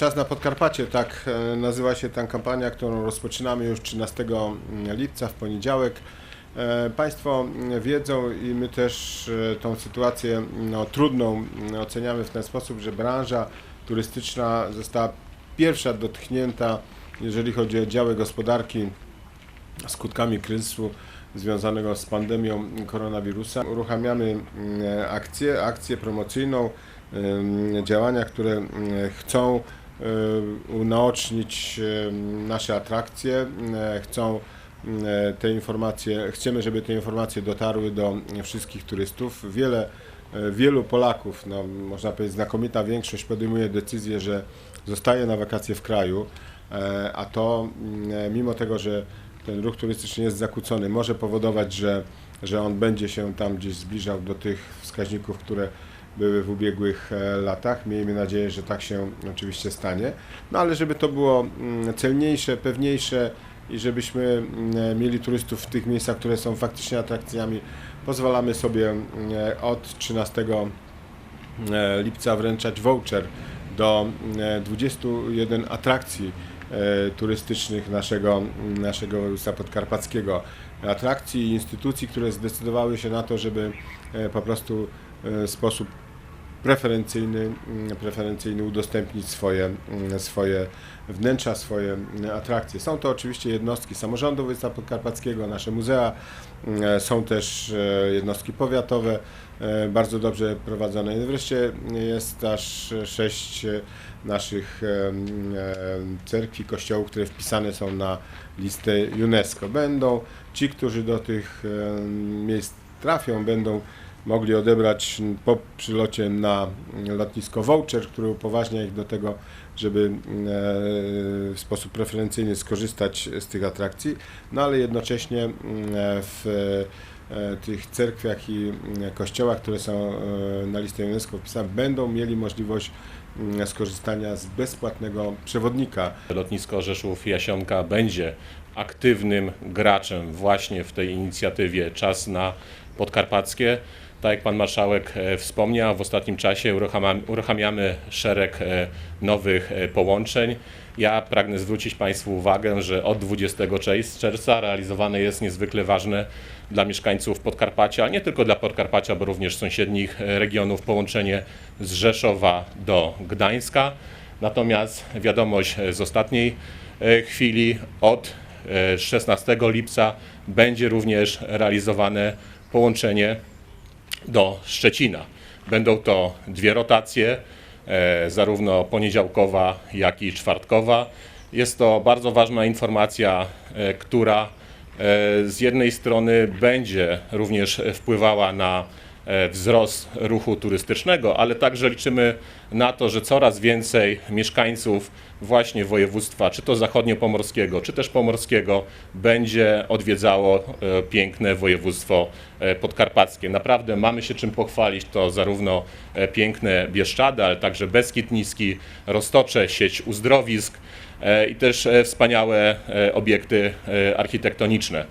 Czas na Podkarpacie, tak e, nazywa się ta kampania, którą rozpoczynamy już 13 lipca w poniedziałek. E, Państwo mm, wiedzą i my też e, tą sytuację no, trudną mm, oceniamy w ten sposób, że branża turystyczna została pierwsza dotknięta, jeżeli chodzi o działy gospodarki skutkami kryzysu związanego z pandemią koronawirusa. Uruchamiamy mm, akcję, akcję promocyjną, działania, które mm, chcą unaocznić y, nasze atrakcje, y, chcą y, te informacje, chcemy, żeby te informacje dotarły do wszystkich turystów. Wiele, wielu Polaków, no, można powiedzieć znakomita większość podejmuje decyzję, że zostaje na wakacje w kraju, e, a to mm, mimo tego, że ten ruch turystyczny jest zakłócony, może powodować, że, że on będzie się tam gdzieś zbliżał do tych wskaźników, które były w ubiegłych e, latach. Miejmy nadzieję, że tak się oczywiście stanie. No ale żeby to było mm, celniejsze, pewniejsze i żebyśmy mm, mieli turystów w tych miejscach, które są faktycznie atrakcjami, pozwalamy sobie mm, od 13 e, lipca wręczać voucher do e, 21 atrakcji e, turystycznych naszego, naszego województwa podkarpackiego. Atrakcji i instytucji, które zdecydowały się na to, żeby e, po prostu e, sposób preferencyjny, mm, preferencyjny udostępnić swoje, mm, swoje wnętrza, swoje mm, atrakcje. Są to oczywiście jednostki samorządu województwa podkarpackiego, nasze muzea, mm, są też e, jednostki powiatowe, e, bardzo dobrze prowadzone. I wreszcie jest aż sześć e, naszych e, e, cerkwi, kościołów, które wpisane są na listę UNESCO. Będą ci, którzy do tych e, miejsc trafią, będą mogli odebrać po przylocie na lotnisko voucher, który upoważnia ich do tego, żeby e, w sposób preferencyjny skorzystać z tych atrakcji, no ale jednocześnie mm, w e, tych cerkwiach i mm, kościołach, które są e, na listę UNESCO wpisane, będą mieli możliwość mm, skorzystania z bezpłatnego przewodnika. Lotnisko Rzeszów Jasionka będzie aktywnym graczem właśnie w tej inicjatywie Czas na Podkarpackie. Tak jak Pan Marszałek e, wspomniał, w ostatnim czasie uruchamiamy, szereg e, nowych e, połączeń. Ja pragnę zwrócić Państwu uwagę, że od 20 czerw- czerwca realizowane jest niezwykle ważne dla mieszkańców Podkarpacia, nie tylko dla Podkarpacia, bo również sąsiednich regionów połączenie z Rzeszowa do Gdańska. Natomiast wiadomość z ostatniej chwili od 16 lipca będzie również realizowane połączenie do Szczecina. Będą to dwie rotacje, e, zarówno poniedziałkowa, jak i czwartkowa. Jest to bardzo ważna informacja, e, która e, z jednej strony będzie również wpływała na e, wzrost ruchu turystycznego, ale także liczymy na to, że coraz więcej mieszkańców właśnie województwa, czy to zachodniopomorskiego, czy też pomorskiego, będzie odwiedzało e, piękne województwo e, podkarpackie. Naprawdę mamy się czym pochwalić, to zarówno e, piękne Bieszczady, ale także Beskid Niski, Roztocze, sieć uzdrowisk e, i też e, wspaniałe e, obiekty e, architektoniczne.